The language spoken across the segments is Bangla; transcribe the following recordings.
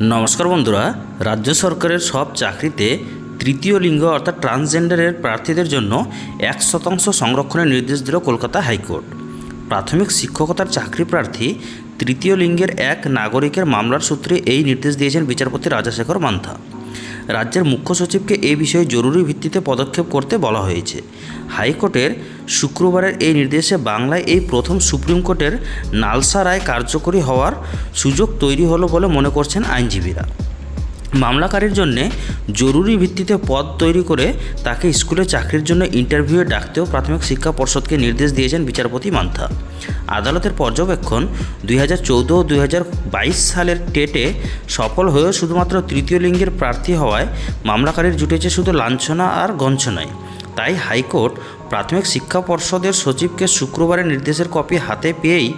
নমস্কার বন্ধুরা, রাজ্য সরকারের সব চাকরিতে তৃতীয় লিঙ্গ অর্থাৎ ট্রান্সজেন্ডারের প্রার্থীদের জন্য এক শতাংশ সংরক্ষণের নির্দেশ দিল কলকাতা হাইকোর্ট। প্রাথমিক শিক্ষকতার চাকরি প্রার্থী তৃতীয় লিঙ্গের এক নাগরিকের মামলার সূত্রে এই নির্দেশ দিয়েছেন বিচারপতি রাজাশেখর মান্থা। রাজ্যের মুখ্য সচিবকে এ বিষয়ে জরুরি ভিত্তিতে পদক্ষেপ করতে বলা হয়েছে। হাইকোর্টের শুক্রবারের এই নির্দেশে বাংলায় এই প্রথম সুপ্রিম কোর্টের নালসা রায় কার্যকরী হওয়ার সুযোগ তৈরি হলো বলে মনে করছেন আইনজীবীরা। মামলাকারীর জন্যে জরুরি ভিত্তিতে পদ তৈরি করে তাকে স্কুলে চাকরির জন্য ইন্টারভিউয়ে ডাকতেও প্রাথমিক শিক্ষা পর্ষদকে নির্দেশ দিয়েছেন বিচারপতি মান্থা। আদালতের পর্যবেক্ষণ দুই হাজার চৌদ্দ ও দুই হাজার বাইশ সালের টেটে সফল হয়েও শুধুমাত্র তৃতীয় লিঙ্গের প্রার্থী হওয়ায় মামলাকারীর জুটেছে শুধু লাঞ্ছনা আর গঞ্ছনায় তাই হাইকোর্ট প্রাথমিক শিক্ষা পর্ষদের সচিবকে শুক্রবারের নির্দেশের কপি হাতে পেয়েই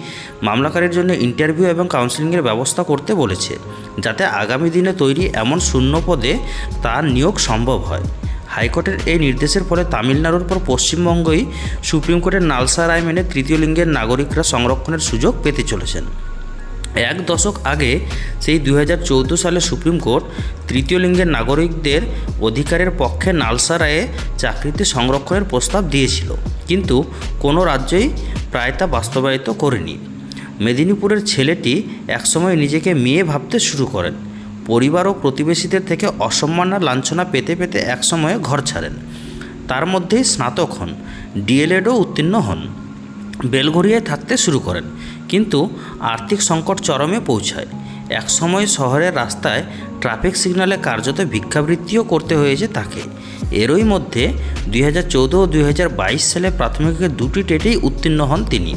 মামলাকারীর জন্য ইন্টারভিউ এবং কাউন্সেলিংয়ের ব্যবস্থা করতে বলেছে, যাতে আগামী দিনে তৈরি এমন শূন্য পদে তার নিয়োগ সম্ভব হয়। হাইকোর্টের এই নির্দেশের ফলে তামিলনাড়ুর পর পশ্চিমবঙ্গই সুপ্রিম কোর্টের নালসা রায় মেনে তৃতীয় লিঙ্গের নাগরিকরা সংরক্ষণের সুযোগ পেতে চলেছেন। এক দশক আগে সেই দু হাজার চৌদ্দ সালে সুপ্রিম কোর্ট তৃতীয় লিঙ্গের নাগরিকদের অধিকারের পক্ষে নালসা রায়ে চাকরিতে সংরক্ষণের প্রস্তাব দিয়েছিল। কিন্তু কোনো রাজ্যই প্রায় তা বাস্তবায়িত করেনি। মেদিনীপুরের ছেলেটি একসময় নিজেকে মেয়ে ভাবতে শুরু করেন। পরিবার ও প্রতিবেশীদের থেকে অসম্মান আর লাঞ্ছনা পেতে পেতে একসময়ে ঘর ছাড়েন। তার মধ্যেই স্নাতক হন, ডিএলএডও উত্তীর্ণ হন। বেলঘরিয়ায় থাকতে শুরু করেন। কিন্তু আর্থিক সংকট চরমে পৌঁছায়। একসময় শহরের রাস্তায় ট্রাফিক সিগন্যালে কার্যত ভিক্ষাবৃত্তিও করতে হয়েছে তাকে। এরই মধ্যে দুই হাজার চৌদ্দ ও দুই হাজার বাইশ সালে প্রাথমিকের দুটি টেটেই উত্তীর্ণ হন তিনি।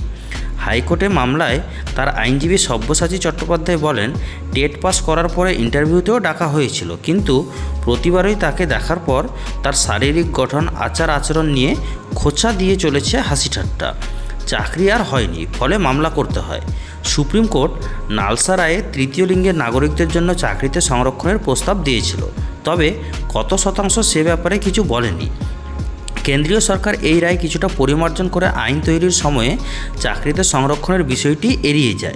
হাইকোর্টে মামলায় তার আইনজীবী সব্যসাচী চট্টোপাধ্যায় বলেন, টেট পাস করার পরে ইন্টারভিউতেও ডাকা হয়েছিল। কিন্তু প্রতিবারই তাকে দেখার পর তার শারীরিক গঠন আচার আচরণ নিয়ে খোঁচা দিয়ে চলেছে হাসি ঠাট্টা চাকরি আর হয়নি, ফলে মামলা করতে হয়। সুপ্রিম কোর্ট নালসা রায়ে তৃতীয় লিঙ্গের নাগরিকদের জন্য চাকরিতে সংরক্ষণের প্রস্তাব দিয়েছিল। তবে কত শতাংশ সে ব্যাপারে কিছু বলেনি। কেন্দ্রীয় সরকার এই রায় কিছুটা পরিমার্জন করে আইন তৈরির সময়ে চাকরিতে সংরক্ষণের বিষয়টি এড়িয়ে যায়।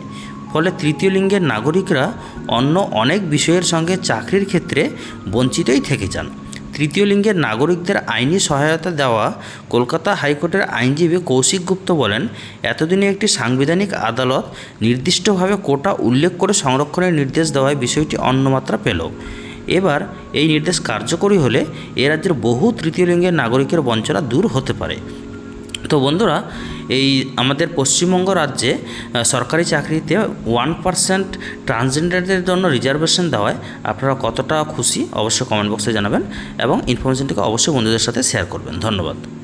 ফলে তৃতীয় লিঙ্গের নাগরিকরা অন্য অনেক বিষয়ের সঙ্গে চাকরির ক্ষেত্রে বঞ্চিতই থেকে যান। তৃতীয় লিঙ্গের নাগরিকদের আইনি সহায়তা দেওয়া কলকাতা হাইকোর্টের আইনজীবী কৌশিক গুপ্ত বলেন, এতদিনে একটি সাংবিধানিক আদালত নির্দিষ্টভাবে কোটা উল্লেখ করে সংরক্ষণের নির্দেশ দেওয়ায় বিষয়টি অন্যমাত্রা পেল। এবার এই নির্দেশ কার্যকরী হলে এ রাজ্যের বহু তৃতীয় লিঙ্গের নাগরিকের বঞ্চনা দূর হতে পারে। তো বন্ধুরা, এই আমাদের পশ্চিমবঙ্গ রাজ্যে সরকারি চাকরিতে ওয়ান পার্সেন্ট ট্রান্সজেন্ডারদের জন্য রিজার্ভেশন দেওয়ায় আপনারা কতটা খুশি অবশ্যই কমেন্ট বক্সে জানাবেন এবং ইনফরমেশনটিকে অবশ্যই বন্ধুদের সাথে শেয়ার করবেন। ধন্যবাদ।